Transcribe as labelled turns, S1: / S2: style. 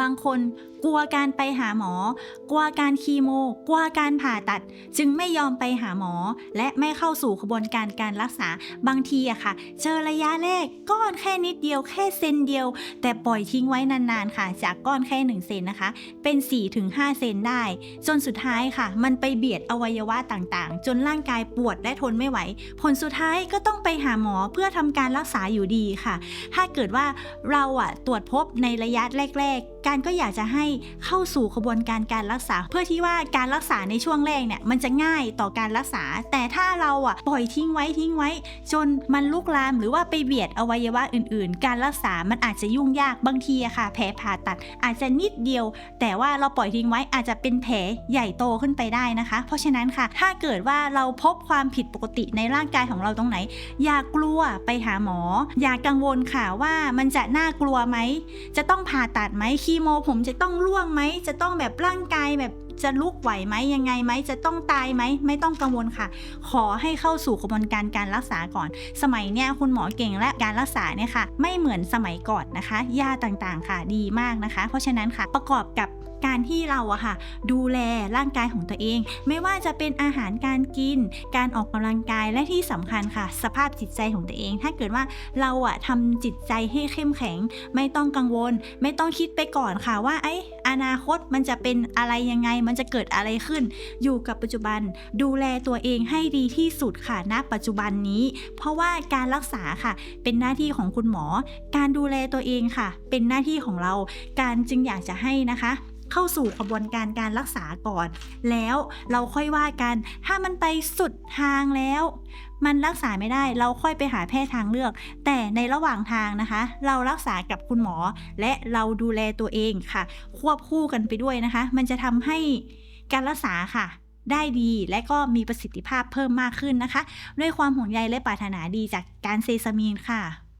S1: บางคนกลัวการไปหาหมอ กลัวการคีโม กลัวการผ่าตัด จึงไม่ยอมไปหาหมอ และไม่เข้าสู่กระบวนการการรักษา บางทีอะค่ะ เจอระยะแรกก้อนแค่นิดเดียวแค่เซนเดียว แต่ปล่อยทิ้งไว้นานๆค่ะ จากก้อนแค่1เซนนะคะ เป็น 4-5 เซนได้ จนสุดท้ายค่ะ มันไปเบียดอวัยวะต่างๆ จนร่างกายปวดและทนไม่ไหว ผลสุดท้ายก็ต้องไปหาหมอเพื่อทำการรักษาอยู่ดีค่ะ ถ้าเกิดว่าเราอะตรวจพบในระยะแรก ๆการก็อยากจะให้เข้าสู่กระบวนการการรักษา เพื่อที่ว่าการรักษาในช่วงแรกเนี่ยมันจะง่ายต่อการรักษา แต่ถ้าเราอะปล่อยทิ้งไว้ทิ้งไว้ จนมันลุกลามหรือว่าไปเบียดอวัยวะอื่น ๆ การรักษามันอาจจะยุ่งยากบางทีอะค่ะ แผลผ่าตัดอาจจะนิดเดียว แต่ว่าเราปล่อยทิ้งไว้อาจจะเป็นแผลใหญ่โตขึ้นไปได้นะคะ เพราะฉะนั้นค่ะ ถ้าเกิดว่าเราพบความผิดปกติในร่างกายของเราตรงไหน อย่ากลัวไปหาหมอ อย่ากังวลค่ะว่ามันจะน่ากลัวไหมจะต้องผ่าตัดไหมคีโมผมจะต้องร่วงไหม จะต้องแบบร่างกายแบบจะลุกไหวไหมยังไงไหมจะต้องตายไหมไม่ต้องกังวลค่ะ ขอให้เข้าสู่กระบวนการการรักษาก่อน สมัยเนี้ยคุณหมอเก่งและการรักษาเนี่ยค่ะ ไม่เหมือนสมัยก่อนนะคะยาต่างๆค่ะ ดีมากนะคะ เพราะฉะนั้นค่ะประกอบกับ การที่เราอะค่ะ ดูแลร่างกายของตัวเอง ไม่ว่าจะเป็นอาหารการกิน การออกกำลังกายและที่สำคัญค่ะ สภาพจิตใจของตัวเอง ถ้าเกิดว่าเราอะทำจิตใจให้เข้มแข็ง ไม่ต้องกังวล ไม่ต้องคิดไปก่อนค่ะว่าไอ้อนาคตมันจะเป็นอะไรยังไง มันจะเกิดอะไรขึ้น อยู่กับปัจจุบัน ดูแลตัวเองให้ดีที่สุดค่ะณปัจจุบันนี้ เพราะว่าการรักษาค่ะ เป็นหน้าที่ของคุณหมอ การดูแลตัวเองค่ะ เป็นหน้าที่ของเรา การจึงอยากจะให้นะคะ เข้าสู่กระบวนการการรักษาก่อน แล้วเราค่อยว่ากัน ถ้ามันไปสุดทางแล้ว มันรักษาไม่ได้เราค่อยไปหาแพทย์ทางเลือก แต่ในระหว่างทางนะคะ เรารักษากับคุณหมอ และเราดูแลตัวเองค่ะ ควบคู่กันไปด้วยนะคะ มันจะทำให้การรักษาค่ะได้ดีและก็มีประสิทธิภาพเพิ่มมากขึ้นนะคะ ด้วยความห่วงใยและปรารถนาดีจากการเซซามีนค่ะ